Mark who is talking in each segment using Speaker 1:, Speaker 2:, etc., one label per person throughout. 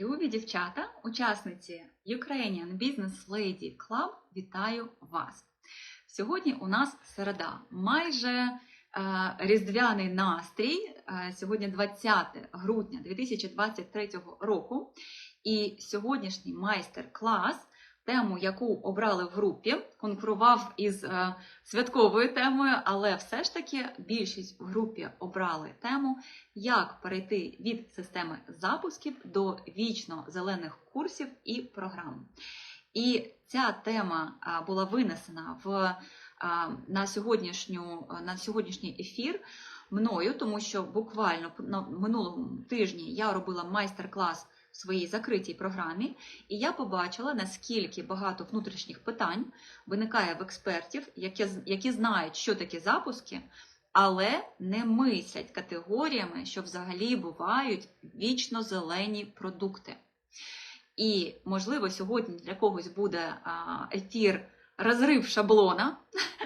Speaker 1: Любі дівчата, учасниці Ukrainian Business Lady Club, вітаю вас! Сьогодні у нас середа, майже е, різдвяний настрій. Е, сьогодні 20 грудня 2023 року. І сьогоднішній майстер-клас, тему, яку обрали в групі, конкурував із е, святковою темою, але все ж таки більшість в групі обрали тему як перейти від системи запусків до вічно зелених курсів і програм. І ця тема а, була винесена в, а, на, сьогоднішню, на сьогоднішній ефір мною, тому що буквально на минулому тижні я робила майстер-клас своїй закритій програмі, і я побачила, наскільки багато внутрішніх питань виникає в експертів, які, які знають, що таке запуски але не мислять категоріями, що взагалі бувають вічно зелені продукти. І, можливо, сьогодні для когось буде ефір розрив шаблона.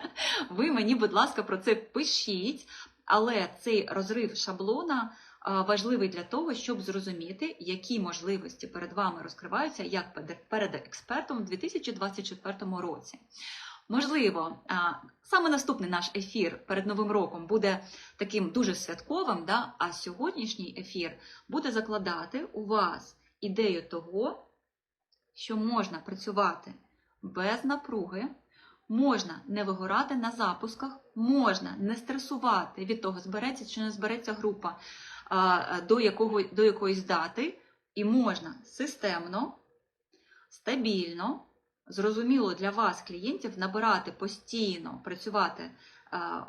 Speaker 1: Ви мені, будь ласка, про це пишіть, але цей розрив шаблона важливий для того, щоб зрозуміти, які можливості перед вами розкриваються як перед експертом у 2024 році. Можливо, саме наступний наш ефір перед Новим роком буде таким дуже святковим, да? а сьогоднішній ефір буде закладати у вас ідею того, що можна працювати без напруги, можна не вигорати на запусках, можна не стресувати від того, збереться чи не збереться група до, якого, до якоїсь дати, і можна системно, стабільно зрозуміло для вас, клієнтів, набирати постійно, працювати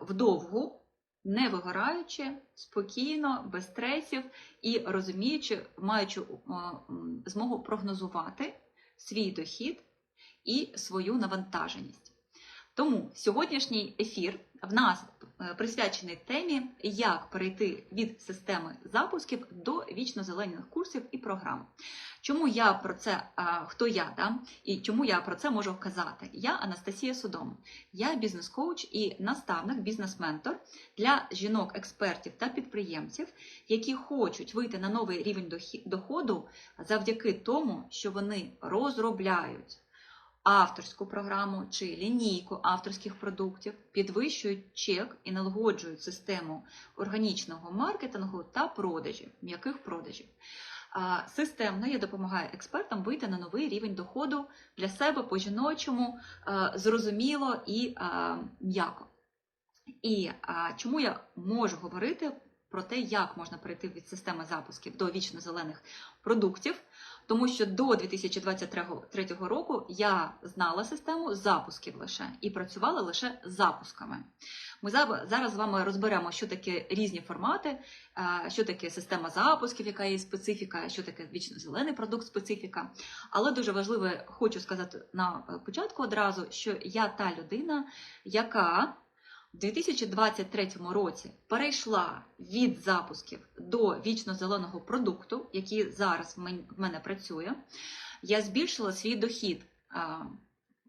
Speaker 1: вдовгу, не вигораючи, спокійно, без стресів і розуміючи, маючи змогу прогнозувати свій дохід і свою навантаженість. Тому сьогоднішній ефір в нас е, присвячений темі, як перейти від системи запусків до вічно зелених курсів і програм. Чому я про це, хто я да? і чому я про це можу казати? Я Анастасія Судом, я бізнес-коуч і наставник, бізнес-ментор для жінок-експертів та підприємців, які хочуть вийти на новий рівень доходу завдяки тому, що вони розробляють авторську програму чи лінійку авторських продуктів, підвищують чек і налагоджують систему органічного маркетингу та продажів, м'яких продажів. Системно я допомагаю експертам вийти на новий рівень доходу для себе по-жіночому, зрозуміло і м'яко. І чому я можу говорити про те, як можна перейти від системи запусків до вічно зелених продуктів, тому що до 2023 року я знала систему запусків лише і працювала лише запусками. Ми зараз з вами розберемо, що таке різні формати, що таке система запусків, яка є специфіка, що таке вічно зелений продукт, специфіка. Але дуже важливо, хочу сказати на початку одразу, що я та людина, яка у 2023 році перейшла від запусків до вічно зеленого продукту, який зараз в мене працює, я збільшила свій дохід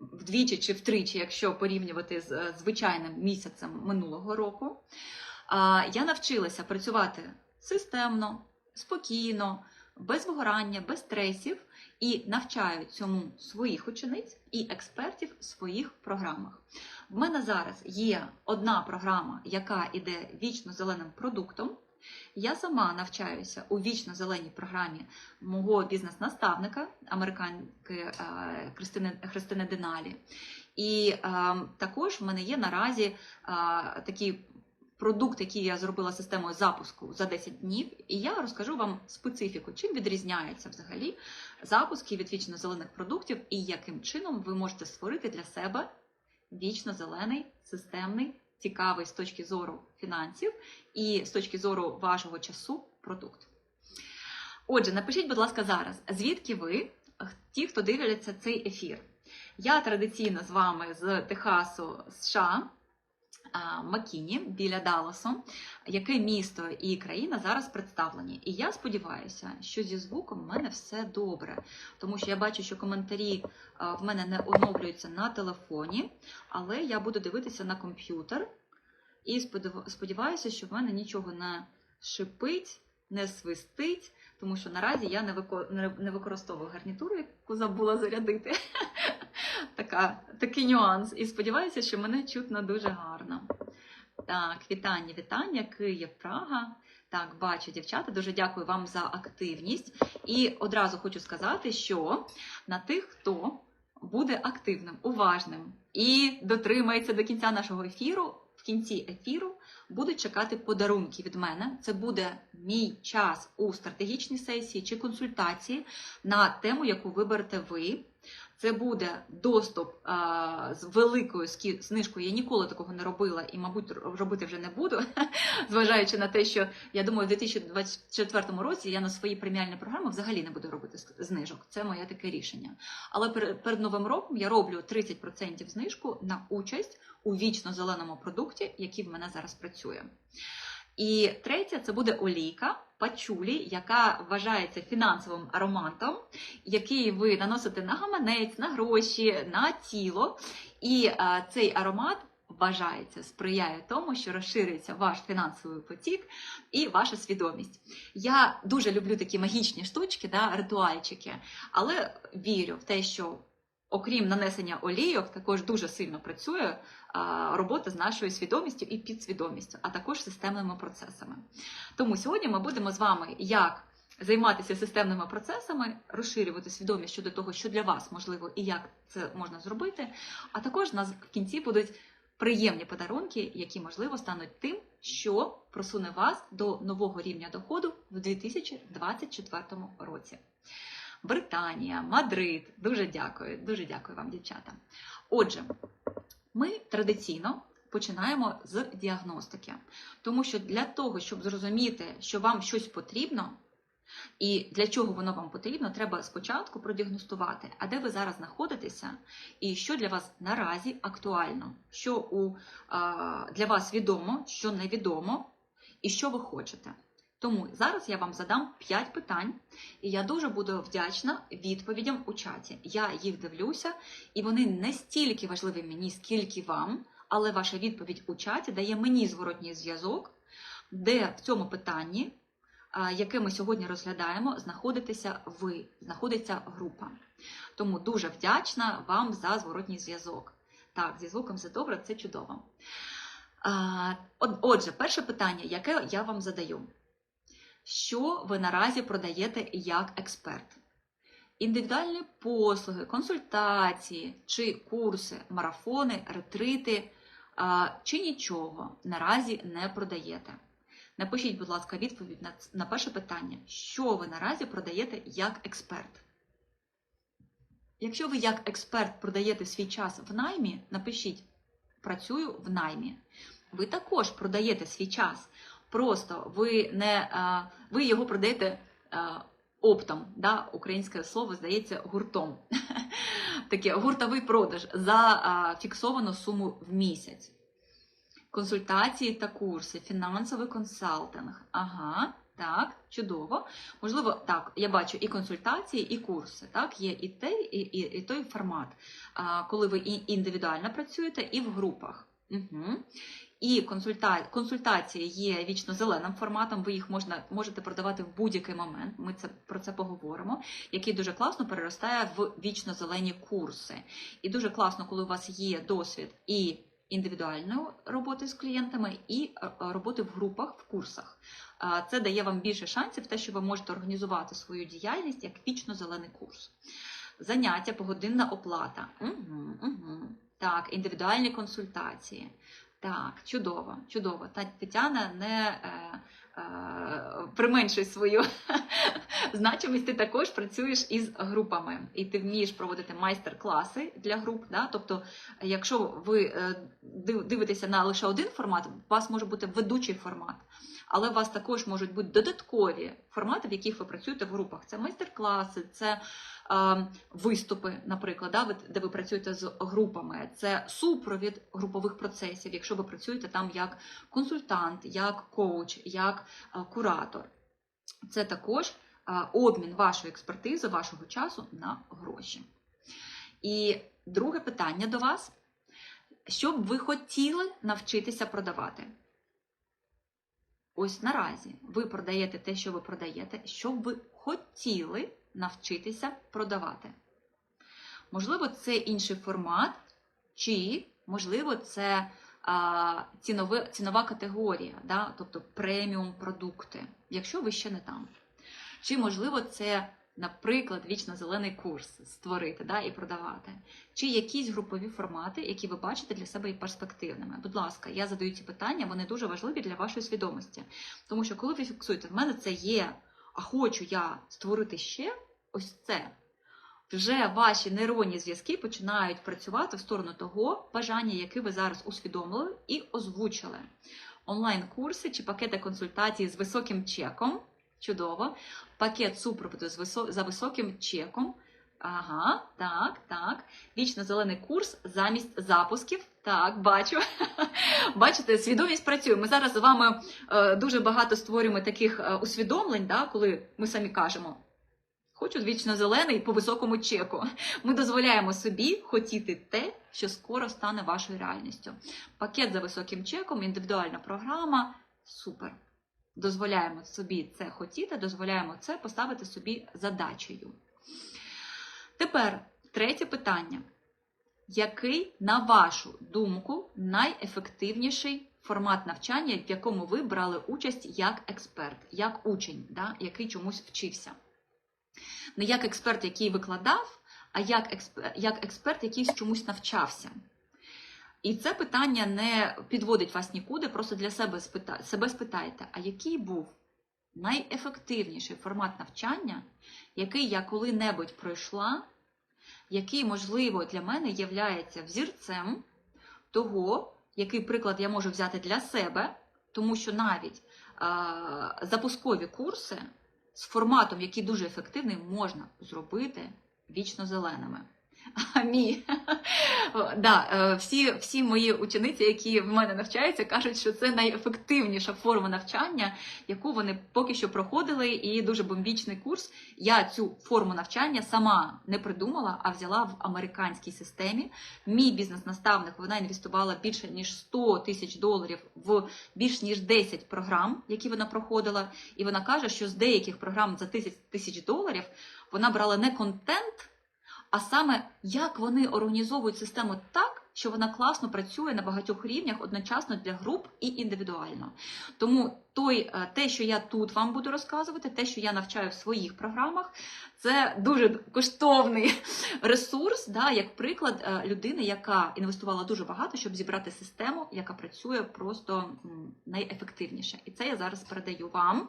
Speaker 1: вдвічі чи втричі, якщо порівнювати з е, звичайним місяцем минулого року. Я навчилася працювати системно, спокійно, без вигорання, без стресів і навчаю цьому своїх учениць і експертів в своїх програмах. В мене зараз є одна програма, яка йде вічно зеленим продуктом. Я сама навчаюся у вічно зеленій програмі мого бізнес-наставника, американки е, Христини Христини Деналі. І е, також в мене є наразі е, такий продукт, який я зробила системою запуску за 10 днів, і я розкажу вам специфіку, чим відрізняється взагалі запуски від вічно зелених продуктів і яким чином ви можете створити для себе вічно зелений, системний, цікавий з точки зору фінансів і з точки зору вашого часу продукт. Отже, напишіть, будь ласка, зараз, звідки ви, ті, хто дивляться цей ефір. Я традиційно з вами з Техасу США. Макіні біля Далласу, яке місто і країна зараз представлені. І я сподіваюся, що зі звуком в мене все добре, тому що я бачу, що коментарі в мене не оновлюються на телефоні, але я буду дивитися на комп'ютер і сподіваюся, що в мене нічого не шипить, не свистить, тому що наразі я не, вико- не- не використовую гарнітуру, яку забула зарядити. така, такий нюанс. І сподіваюся, що мене чутно дуже гарно. Так, вітання, вітання, Київ, Прага. Так, бачу, дівчата, дуже дякую вам за активність. І одразу хочу сказати, що на тих, хто буде активним, уважним і дотримається до кінця нашого ефіру, в кінці ефіру будуть чекати подарунки від мене. Це буде мій час у стратегічній сесії чи консультації на тему, яку виберете ви. Це буде доступ а, з великою знижкою. Я ніколи такого не робила і, мабуть, робити вже не буду, зважаючи на те, що я думаю, в 2024 році я на свої преміальні програми взагалі не буду робити знижок. Це моє таке рішення. Але пер- перед новим роком я роблю 30% знижку на участь у вічно зеленому продукті, який в мене зараз працює. І третє це буде олійка пачулі, яка вважається фінансовим ароматом, який ви наносите на гаманець, на гроші, на тіло. І е, цей аромат вважається, сприяє тому, що розширюється ваш фінансовий потік і ваша свідомість. Я дуже люблю такі магічні штучки, да, ритуальчики, але вірю в те, що окрім нанесення олійок, також дуже сильно працює а, робота з нашою свідомістю і підсвідомістю, а також системними процесами. Тому сьогодні ми будемо з вами як займатися системними процесами, розширювати свідомість щодо того, що для вас можливо і як це можна зробити. А також нас в кінці будуть приємні подарунки, які можливо стануть тим, що просуне вас до нового рівня доходу в 2024 році. Британія, Мадрид. Дуже дякую, дуже дякую вам, дівчата. Отже, ми традиційно починаємо з діагностики, тому що для того, щоб зрозуміти, що вам щось потрібно, і для чого воно вам потрібно, треба спочатку продіагностувати, а де ви зараз знаходитеся, і що для вас наразі актуально, що у, для вас відомо, що невідомо, і що ви хочете. Тому зараз я вам задам 5 питань, і я дуже буду вдячна відповідям у чаті. Я їх дивлюся, і вони не стільки важливі мені, скільки вам, але ваша відповідь у чаті дає мені зворотній зв'язок, де в цьому питанні, яке ми сьогодні розглядаємо, знаходитеся ви, знаходиться група. Тому дуже вдячна вам за зворотній зв'язок. Так, зі звуком все добре, це чудово. Отже, перше питання, яке я вам задаю. Що ви наразі продаєте як експерт? Індивідуальні послуги, консультації чи курси, марафони, ретрити чи нічого наразі не продаєте? Напишіть, будь ласка, відповідь на, перше питання, що ви наразі продаєте як експерт? Якщо ви як експерт продаєте свій час в наймі, напишіть працюю в наймі. Ви також продаєте свій час. Просто ви не ви його продаєте оптом. Да? Українське слово здається гуртом. Таке гуртовий продаж за фіксовану суму в місяць. Консультації та курси, фінансовий консалтинг. Ага, так, чудово. Можливо, так, я бачу і консультації, і курси. Так, є і той, і, і, і той формат, коли ви і індивідуально працюєте, і в групах. Угу. І консульта... консультації є вічно зеленим форматом. Ви їх можна можете продавати в будь-який момент. Ми це про це поговоримо. Який дуже класно переростає в вічно зелені курси. І дуже класно, коли у вас є досвід і індивідуальної роботи з клієнтами, і е, роботи в групах в курсах. Це дає вам більше шансів, те, що ви можете організувати свою діяльність як вічно зелений курс. Заняття, погодинна оплата. Угу, угу. Так, індивідуальні консультації. Так, чудово, чудово. Та Тетяна не е, е, применшуй свою значимість. Ти також працюєш із групами, і ти вмієш проводити майстер-класи для груп. Да? Тобто, якщо ви е, дивитеся на лише один формат, у вас може бути ведучий формат. Але у вас також можуть бути додаткові формати, в яких ви працюєте в групах. Це майстер-класи, це е, виступи, наприклад, да, де ви працюєте з групами. Це супровід групових процесів, якщо ви працюєте там як консультант, як коуч, як е, куратор. Це також е, обмін вашої експертизи, вашого часу на гроші. І друге питання до вас: що б ви хотіли навчитися продавати? Ось наразі ви продаєте те, що ви продаєте, що ви хотіли навчитися продавати. Можливо, це інший формат, чи, можливо, це а, цінове, цінова категорія, да? тобто преміум продукти, якщо ви ще не там. Чи, можливо, це, наприклад, вічно зелений курс створити да, і продавати, чи якісь групові формати, які ви бачите для себе і перспективними. Будь ласка, я задаю ці питання, вони дуже важливі для вашої свідомості. Тому що, коли ви фіксуєте, в мене це є, а хочу я створити ще ось це. Вже ваші нейронні зв'язки починають працювати в сторону того бажання, яке ви зараз усвідомили і озвучили. Онлайн-курси чи пакети консультацій з високим чеком. Чудово. Пакет супроводу за високим чеком. Ага, так, так. Вічно зелений курс замість запусків. Так, бачу. Бачите, свідомість працює. Ми зараз з вами е, дуже багато створюємо таких е, усвідомлень, да, коли ми самі кажемо. Хочу вічно зелений по високому чеку. Ми дозволяємо собі хотіти те, що скоро стане вашою реальністю. Пакет за високим чеком, індивідуальна програма супер. Дозволяємо собі це хотіти, дозволяємо це поставити собі задачею. Тепер третє питання. Який, на вашу думку, найефективніший формат навчання, в якому ви брали участь як експерт, як учень, да, який чомусь вчився? Не як експерт, який викладав, а як експерт, як експерт, який чомусь навчався. І це питання не підводить вас нікуди, просто для себе спита... себе спитайте, а який був найефективніший формат навчання, який я коли-небудь пройшла, який, можливо, для мене є взірцем того, який приклад я можу взяти для себе, тому що навіть е- запускові курси з форматом, який дуже ефективний, можна зробити вічно зеленими. А мій да, е, всі, всі мої учениці, які в мене навчаються, кажуть, що це найефективніша форма навчання, яку вони поки що проходили, і дуже бомбічний курс. Я цю форму навчання сама не придумала, а взяла в американській системі. Мій бізнес-наставник вона інвестувала більше ніж 100 тисяч доларів в більш ніж 10 програм, які вона проходила. І вона каже, що з деяких програм за тисяч тисяч доларів вона брала не контент а саме як вони організовують систему так, що вона класно працює на багатьох рівнях одночасно для груп і індивідуально. Тому той, е, те, що я тут вам буду розказувати, те, що я навчаю в своїх програмах, це дуже коштовний ресурс, да, як приклад е, людини, яка інвестувала дуже багато, щоб зібрати систему, яка працює просто найефективніше. І це я зараз передаю вам.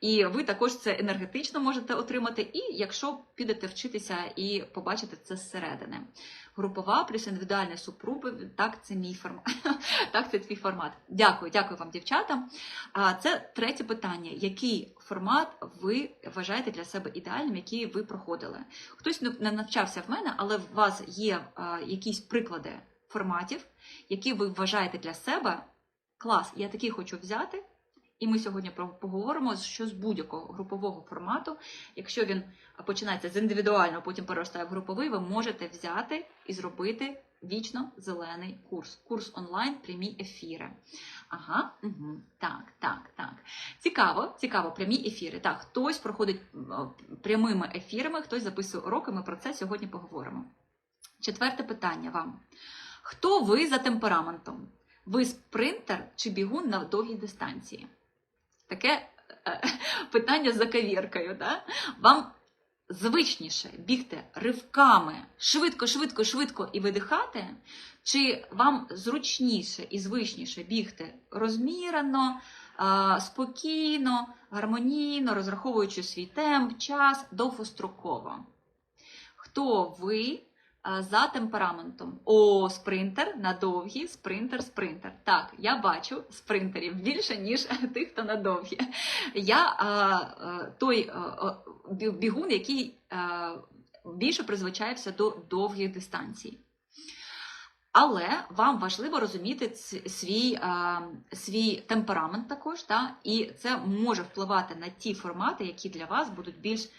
Speaker 1: І ви також це енергетично можете отримати. І якщо підете вчитися і побачите це зсередини. Групова плюс індивідуальний супруби, так, це мій формат. Так, це твій формат. Дякую, дякую вам, дівчата. А це третє питання: який формат ви вважаєте для себе ідеальним, який ви проходили? Хтось не навчався в мене, але у вас є якісь приклади форматів, які ви вважаєте для себе. Клас, я такий хочу взяти. І ми сьогодні поговоримо, що з будь-якого групового формату, якщо він починається з індивідуального, потім переростає в груповий, ви можете взяти і зробити вічно зелений курс. Курс онлайн, прямі ефіри. Ага, угу, так, так, так. Цікаво, цікаво, прямі ефіри. Так, хтось проходить прямими ефірами, хтось записує уроки, ми про це сьогодні поговоримо. Четверте питання вам. Хто ви за темпераментом? Ви спринтер чи бігун на довгій дистанції? Таке е, питання за кавіркою. Да? Вам звичніше бігти ривками швидко, швидко, швидко і видихати, чи вам зручніше і звичніше бігти розмірено, спокійно, гармонійно, розраховуючи свій темп, час довгостроково? Хто ви за темпераментом. О, спринтер на довгі, спринтер, спринтер. Так, я бачу спринтерів більше, ніж тих, хто на довгі. Я а, той а, бігун, який більше призвичаєвся до довгих дистанцій. Але вам важливо розуміти свій свій темперамент також, та, і це може впливати на ті формати, які для вас будуть більш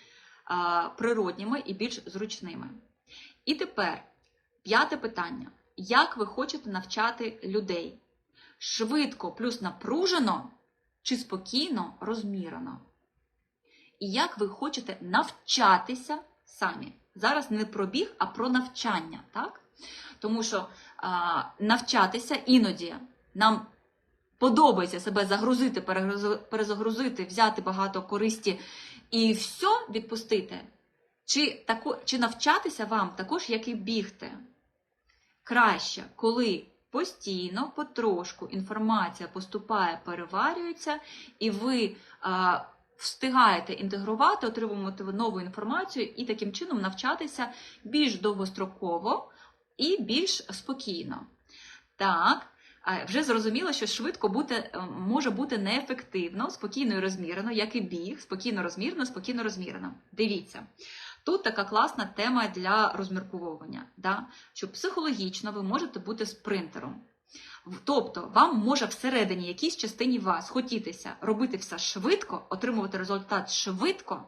Speaker 1: природніми і більш зручними. І тепер п'яте питання: як ви хочете навчати людей? Швидко плюс напружено чи спокійно, розмірено? І як ви хочете навчатися самі? Зараз не про біг, а про навчання, так? Тому що а, навчатися іноді нам подобається себе загрузити, перезагрузити, взяти багато користі і все відпустити. Чи, тако, чи навчатися вам також, як і бігти? Краще, коли постійно, потрошку інформація поступає, переварюється, і ви а, встигаєте інтегрувати, отримувати нову інформацію і таким чином навчатися більш довгостроково і більш спокійно. Так, вже зрозуміло, що швидко бути, е, може бути неефективно, спокійно і розмірено, як і біг, спокійно розмірено, спокійно розмірено. Дивіться. Тут така класна тема для розмірковування, да? що психологічно ви можете бути спринтером. Тобто вам може всередині якійсь частині вас хотітися робити все швидко, отримувати результат швидко,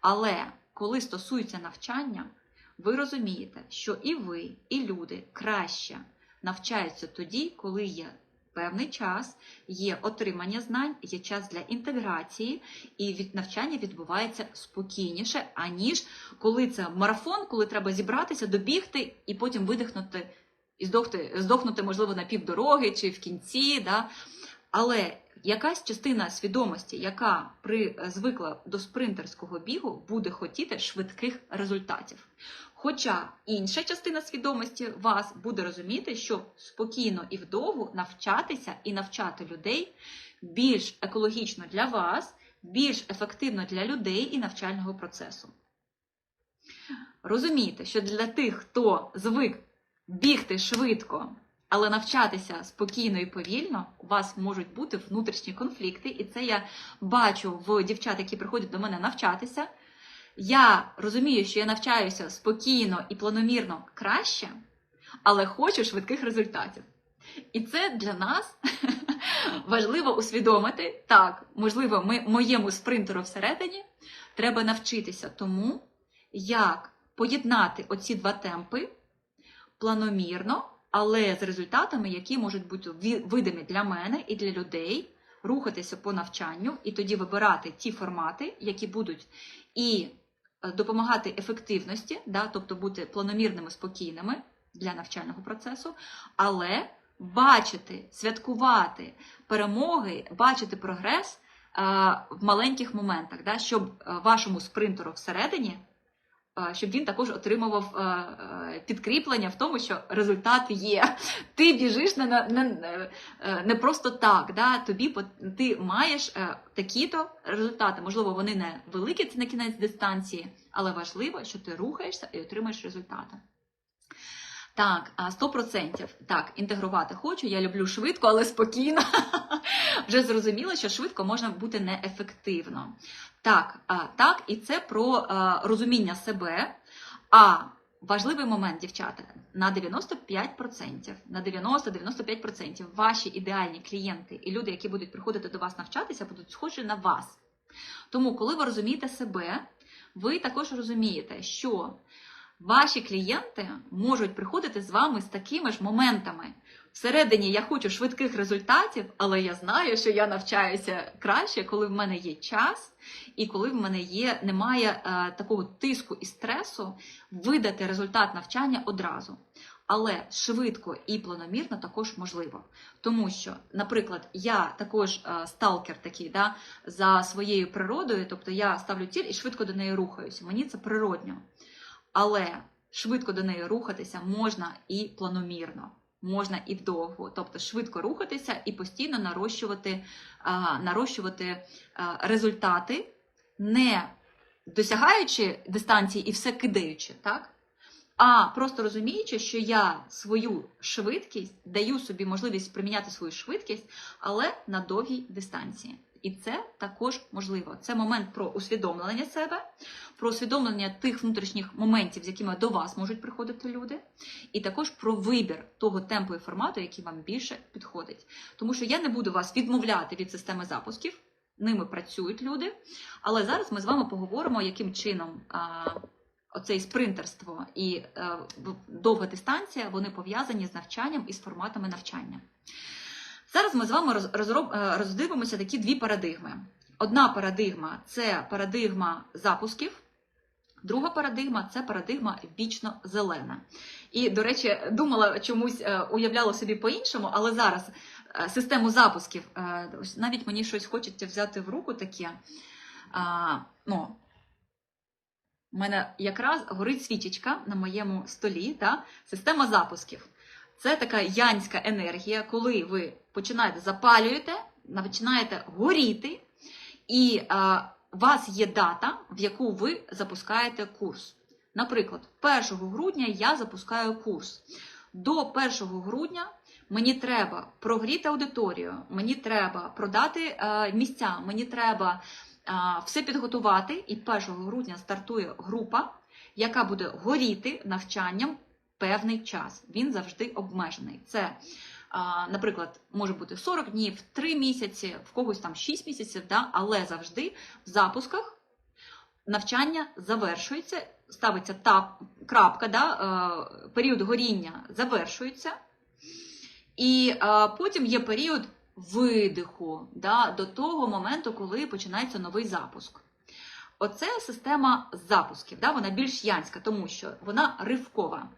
Speaker 1: але коли стосується навчання, ви розумієте, що і ви, і люди краще навчаються тоді, коли є певний час, є отримання знань, є час для інтеграції, і від навчання відбувається спокійніше, аніж коли це марафон, коли треба зібратися, добігти і потім видихнути і здохнути, здохнути можливо, на півдороги чи в кінці. Да? Але якась частина свідомості, яка при, звикла до спринтерського бігу, буде хотіти швидких результатів. Хоча інша частина свідомості вас буде розуміти, що спокійно і вдовго навчатися і навчати людей більш екологічно для вас, більш ефективно для людей і навчального процесу. Розумійте, що для тих, хто звик бігти швидко, але навчатися спокійно і повільно, у вас можуть бути внутрішні конфлікти, і це я бачу в дівчат, які приходять до мене навчатися. Я розумію, що я навчаюся спокійно і планомірно краще, але хочу швидких результатів. І це для нас важливо усвідомити. Так, можливо, ми моєму спринтеру всередині треба навчитися тому, як поєднати оці два темпи планомірно, але з результатами, які можуть бути видимі для мене і для людей, рухатися по навчанню і тоді вибирати ті формати, які будуть і допомагати ефективності, да, тобто бути планомірними, спокійними для навчального процесу, але бачити, святкувати перемоги, бачити прогрес е, в маленьких моментах, да, щоб е, вашому спринтеру всередині, е, щоб він також отримував е, е, підкріплення в тому, що результат є. Ти біжиш не, не, не, е, просто так. Да? Тобі ти маєш е, такі-то результати. Можливо, вони не великі, це на кінець дистанції, але важливо, що ти рухаєшся і отримаєш результати. Так, а, 100%. Так, інтегрувати хочу. Я люблю швидко, але спокійно. Вже зрозуміло, що швидко можна бути неефективно. Так, так, і це про розуміння себе. А важливий момент, дівчата, на 95%, на 90-95% ваші ідеальні клієнти і люди, які будуть приходити до вас навчатися, будуть схожі на вас. Тому, коли ви розумієте себе, ви також розумієте, що ваші клієнти можуть приходити з вами з такими ж моментами. Всередині я хочу швидких результатів, але я знаю, що я навчаюся краще, коли в мене є час, і коли в мене є, немає е, такого тиску і стресу видати результат навчання одразу. Але швидко і планомірно також можливо. Тому що, наприклад, я також е, сталкер такий да, за своєю природою, тобто я ставлю ціль і швидко до неї рухаюся. Мені це природньо. Але швидко до неї рухатися можна і планомірно, можна і вдовго, тобто швидко рухатися і постійно нарощувати, нарощувати результати, не досягаючи дистанції і все кидаючи, так? А просто розуміючи, що я свою швидкість даю собі можливість приміняти свою швидкість, але на довгій дистанції. І це також можливо. Це момент про усвідомлення себе, про усвідомлення тих внутрішніх моментів, з якими до вас можуть приходити люди, і також про вибір того темпу і формату, який вам більше підходить. Тому що я не буду вас відмовляти від системи запусків, ними працюють люди. Але зараз ми з вами поговоримо, яким чином а, оцей спринтерство і е, довга дистанція вони пов'язані з навчанням і з форматами навчання. Зараз ми з вами е, роздивимося такі дві парадигми. Одна парадигма це парадигма запусків, друга парадигма це парадигма вічно зелена. І, до речі, думала чомусь е, уявляла собі по-іншому, але зараз е, систему запусків, навіть мені щось хочеться взяти в руку таке. Ну, у мене якраз горить свічечка на моєму столі, та? система запусків. Це така янська енергія, коли ви починаєте запалюєте, починаєте горіти, і а, у вас є дата, в яку ви запускаєте курс. Наприклад, 1 грудня я запускаю курс. До 1 грудня мені треба прогріти аудиторію, мені треба продати е, місця, мені треба е, все підготувати. І 1 грудня стартує група, яка буде горіти навчанням певний час. Він завжди обмежений. Це, наприклад, може бути 40 днів, 3 місяці, в когось там 6 місяців, да? але завжди в запусках навчання завершується, ставиться та крапка, да? е, період горіння завершується. І е, потім є період видиху да, до того моменту, коли починається новий запуск. Оце система запусків, да, вона більш янська, тому що вона ривкова.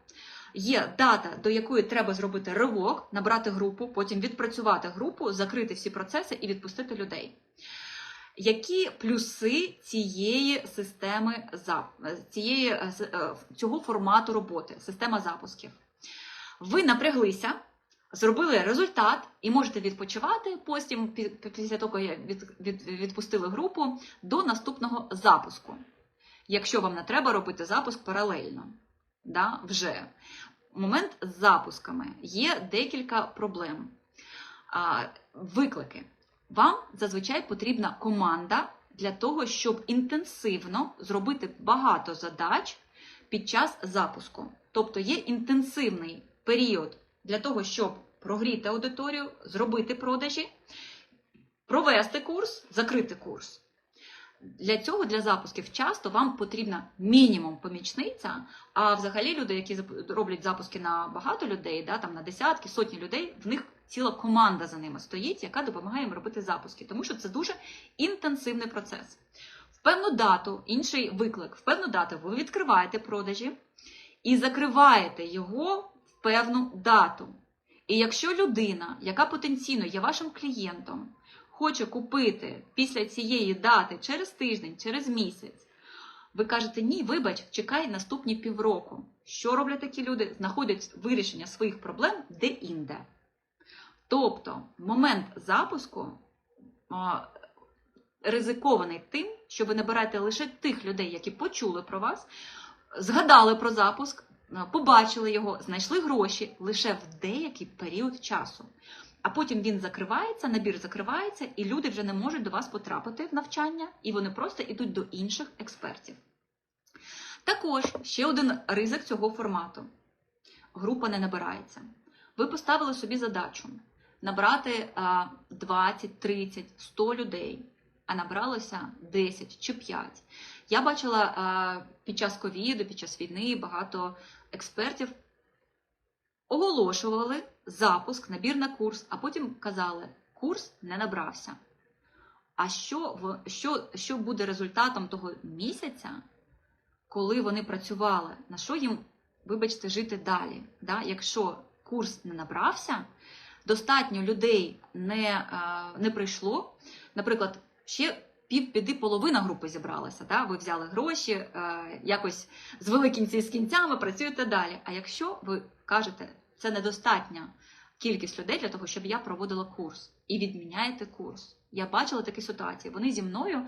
Speaker 1: Є дата, до якої треба зробити ривок, набрати групу, потім відпрацювати групу, закрити всі процеси і відпустити людей. Які плюси цієї системи цієї, е, е, цього формату роботи, система запусків? Ви напряглися, зробили результат і можете відпочивати потім, після того, як від, від, відпустили групу, до наступного запуску. Якщо вам не треба робити запуск паралельно, да, вже. Момент з запусками є декілька проблем. А, виклики. Вам зазвичай потрібна команда для того, щоб інтенсивно зробити багато задач під час запуску. Тобто є інтенсивний період для того, щоб прогріти аудиторію, зробити продажі, провести курс, закрити курс. Для цього, для запусків, часто вам потрібна мінімум помічниця. А взагалі люди, які роблять запуски на багато людей, да, там на десятки, сотні людей, в них ціла команда за ними стоїть, яка допомагає їм робити запуски, тому що це дуже інтенсивний процес. В певну дату, інший виклик, в певну дату ви відкриваєте продажі і закриваєте його в певну дату. І якщо людина, яка потенційно є вашим клієнтом, хоче купити після цієї дати через тиждень, через місяць, ви кажете, ні, вибач, чекай наступні півроку. Що роблять такі люди? Знаходять вирішення своїх проблем де-інде. Тобто, момент запуску ризикований тим, що ви набираєте лише тих людей, які почули про вас, згадали про запуск, побачили його, знайшли гроші лише в деякий період часу. А потім він закривається, набір закривається, і люди вже не можуть до вас потрапити в навчання, і вони просто йдуть до інших експертів. Також ще один ризик цього формату: група не набирається. Ви поставили собі задачу набрати 20, 30, 100 людей, а набралося 10 чи 5. Я бачила під час ковіду, під час війни багато експертів оголошували запуск, набір на курс, а потім казали, курс не набрався. А що, що, що буде результатом того місяця, коли вони працювали? На що їм, вибачте, жити далі? Да? Якщо курс не набрався, достатньо людей не, е, не прийшло. Наприклад, ще пів біди половина групи зібралася. Да? Ви взяли гроші, е, якось звели кінці з кінцями, працюєте далі. А якщо ви кажете, це недостатня кількість людей для того, щоб я проводила курс, і відміняєте курс. Я бачила такі ситуації. Вони зі мною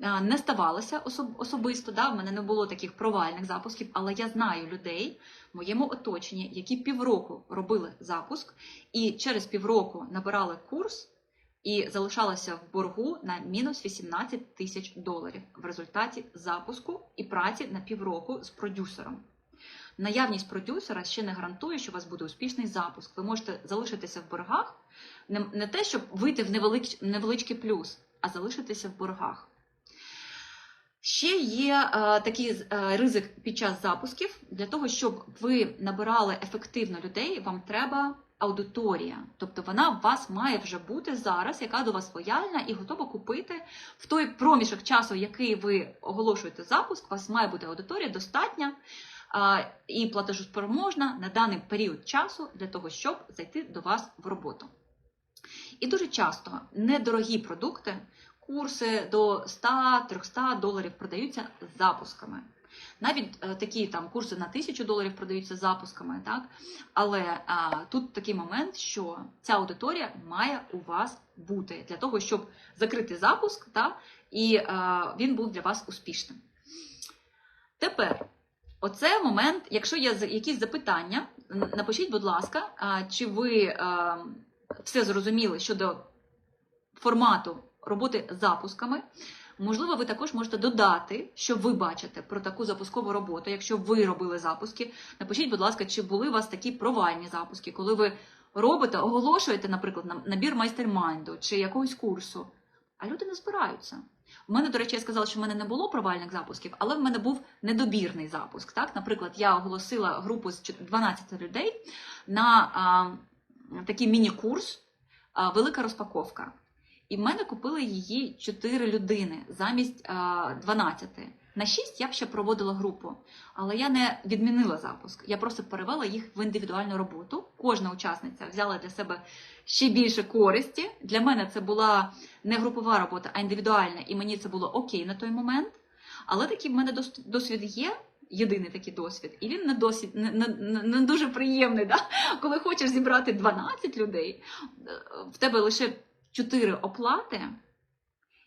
Speaker 1: е, не ставалися особисто. Да? В мене не було таких провальних запусків, але я знаю людей в моєму оточенні, які півроку робили запуск, і через півроку набирали курс. І залишалася в боргу на мінус 18 тисяч доларів в результаті запуску і праці на півроку з продюсером. Наявність продюсера ще не гарантує, що у вас буде успішний запуск. Ви можете залишитися в боргах, не, те, щоб вийти в невелич, невеличкий плюс, а залишитися в боргах. Ще є е, такий е, ризик під час запусків. Для того, щоб ви набирали ефективно людей, вам треба аудиторія. Тобто вона у вас має вже бути зараз, яка до вас лояльна і готова купити в той проміжок часу, який ви оголошуєте запуск, у вас має бути аудиторія достатня а, і платежоспроможна на даний період часу для того, щоб зайти до вас в роботу. І дуже часто недорогі продукти, курси до 100-300 доларів продаються запусками. Навіть е, такі там курси на 1000 доларів продаються запусками, так? Але а, тут такий момент, що ця аудиторія має у вас бути для того, щоб закрити запуск, та, і а, він був для вас успішним. Тепер, оце момент, якщо є якісь запитання, напишіть, будь ласка, чи ви все зрозуміли щодо формату роботи з запусками. Можливо, ви також можете додати, що ви бачите про таку запускову роботу. Якщо ви робили запуски, напишіть, будь ласка, чи були у вас такі провальні запуски, коли ви робите, оголошуєте, наприклад, на- набір майстермайнду чи якогось курсу, а люди не збираються. У мене, до речі, я сказала, що в мене не було провальних запусків, але в мене був недобірний запуск. Так? Наприклад, я оголосила групу з чот- 12 людей на а, такий міні-курс а, Велика розпаковка. І в мене купили її 4 людини замість а, 12. На 6 я б ще проводила групу, але я не відмінила запуск. Я просто перевела їх в індивідуальну роботу. Кожна учасниця взяла для себе ще більше користі. Для мене це була не групова робота, а індивідуальна, і мені це було окей на той момент. Але такий в мене дос- досвід є. Єдиний такий досвід, і він не досить не, не, не- не дуже приємний. Да? Коли хочеш зібрати 12 людей, е, в тебе лише 4 оплати,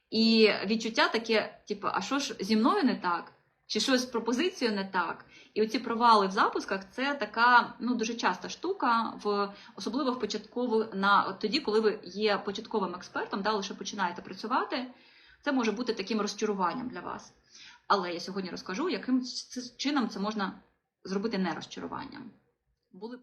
Speaker 1: і відчуття таке, типу, а що ж зі мною не так? Чи щось з пропозицією не так? І оці провали в запусках це така ну дуже часта штука, в особливо в початкову на тоді, коли ви є початковим експертом, да, лише починаєте працювати. Це може бути таким розчаруванням для вас. Але я сьогодні розкажу, яким чином це можна зробити не розчаруванням. Були